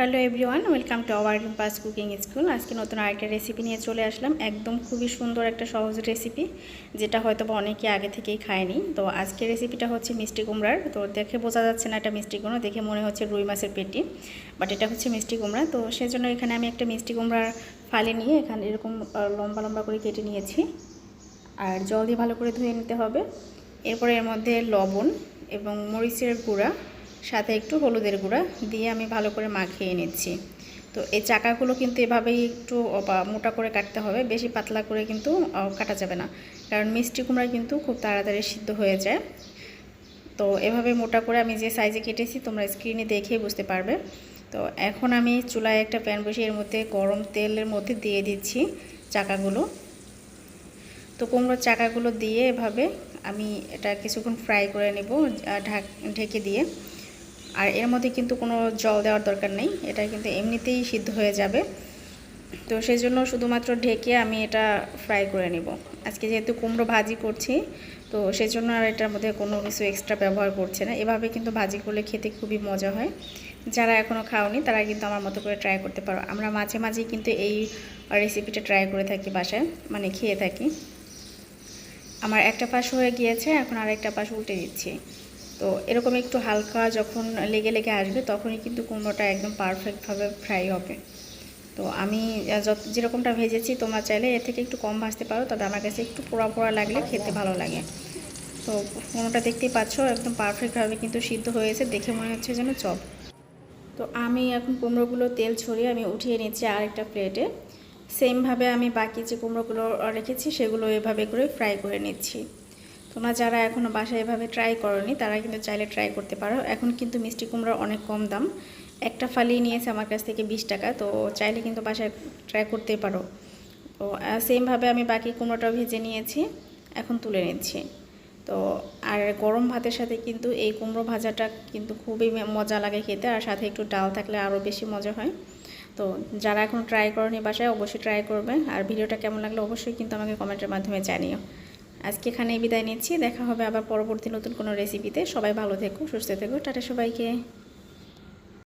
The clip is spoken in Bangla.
Hello everyone, welcome to our pass cooking school. আজকে নতুন আরেকটা রেসিপি নিয়ে চলে আসলাম। একদম খুবই সুন্দর একটা সহজ রেসিপি যেটা হয়তো বা অনেকে আগে থেকেই খায়নি। তো আজকে রেসিপিটা হচ্ছে মিষ্টি কুমড়ার। তো দেখে বোঝা যাচ্ছে না এটা মিষ্টি কুমড়ো, দেখে মনে হচ্ছে রুই মাছের পেটি বাট এটা হচ্ছে মিষ্টি কুমড়া। তো সেজন্য এখানে আমি একটা মিষ্টি কুমড়ার ফালি নিয়ে এখানে এরকম লম্বা লম্বা করে কেটে নিয়েছি। আর জল দিয়ে ভালো করে ধুয়ে নিতে হবে। এরপরে এর মধ্যে লবণ এবং মরিচের গুঁড়া সাথে একটু হলুদের গুঁড়া দিয়ে আমি ভালো করে মাখিয়ে নিচ্ছি। তো এই চাকাগুলো কিন্তু এভাবেই একটু মোটা করে কাটতে হবে, বেশি পাতলা করে কিন্তু কাটা যাবে না। কারণ মিষ্টি কুমড়া কিন্তু খুব তাড়াতাড়ি সিদ্ধ হয়ে যায়। তো এভাবে মোটা করে আমি যে সাইজে কেটেছি, তোমরা স্ক্রিনে দেখে বুঝতে পারবে। তো এখন আমি চুলায় একটা প্যান বসিয়ে এর মধ্যে গরম তেলের মধ্যে দিয়ে দিচ্ছি চাকাগুলো। তো কুমড়োর চাকাগুলো দিয়ে এভাবে আমি এটা কিছুক্ষণ ফ্রাই করে নেব ঢাক, ঢেকে দিয়ে। আর এর মধ্যে কিন্তু কোনো জল দেওয়ার দরকার নেই, এটা কিন্তু এমনিতেই সিদ্ধ হয়ে যাবে। তো সেই জন্য শুধুমাত্র ঢেকে আমি এটা ফ্রাই করে নেব। আজকে যেহেতু কুমড়ো ভাজি করছি, তো সেই জন্য আর এটার মধ্যে কোনো কিছু এক্সট্রা ব্যবহার করছে না। এভাবে কিন্তু ভাজি করলে খেতে খুবই মজা হয়। যারা এখনও খাওনি, তারা কিন্তু আমার মতো করে ট্রাই করতে পারো। আমরা মাঝে মাঝেই কিন্তু এই রেসিপিটা ট্রাই করে থাকি বাসায় মানে খেয়ে থাকি। আমার একটা পাশ হয়ে গিয়েছে, এখন আর একটা পাশ উল্টে দিচ্ছি। তো এরকম একটু হালকা যখন লেগে লেগে আসবে, তখনই কিন্তু কুমড়োটা একদম পারফেক্টভাবে ফ্রাই হবে। তো আমি যত, যেরকমটা ভেজেছি, তোমরা চাইলে এর থেকে একটু কম ভাজতে পারো, তবে আমার কাছে একটু পোড়া পোড়া লাগলে খেতে ভালো লাগে। তো কুমড়োটা দেখতেই পাচ্ছ, একদম পারফেক্টভাবে কিন্তু সিদ্ধ হয়েছে, দেখে মনে হচ্ছে যেন চপ। তো আমি এখন কুমড়োগুলো তেল ছড়িয়ে আমি উঠিয়ে নিচ্ছি আরেকটা প্লেটে সেমভাবে আমি বাকি যে কুমড়োগুলো রেখেছি, সেগুলো এভাবে করে ফ্রাই করে নিচ্ছি। তোমরা যারা এখনও বাসায় এভাবে ট্রাই করনি, তারা কিন্তু চাইলে ট্রাই করতে পারো। এখন কিন্তু মিষ্টি কুমড়োর অনেক কম দাম। একটা ফালি নিয়েছে আমার কাছ থেকে বিশ টাকা, তো চাইলে কিন্তু বাসায় ট্রাই করতে পারো। তো সেমভাবে আমি বাকি কুমড়োটাও ভেজে নিয়েছি, এখন তুলে নিচ্ছি। তো, আর গরম ভাতের সাথে কিন্তু এই কুমড়ো ভাজাটা কিন্তু খুবই মজা লাগে খেতে, আর সাথে একটু ডাল থাকলে আরও বেশি মজা হয়। তো, যারা এখন ট্রাই করেনি বাসায় অবশ্যই ট্রাই করবে, আর ভিডিওটা কেমন লাগল অবশ্যই কিন্তু আমাকে কমেন্টের মাধ্যমে জানিও। আজকে এখানেই বিদায় নিচ্ছি। দেখা হবে আবার পরবর্তী নতুন কোনো রেসিপিতে সবাই ভালো থেকো, সুস্থ থেকো। টাটা সবাইকে।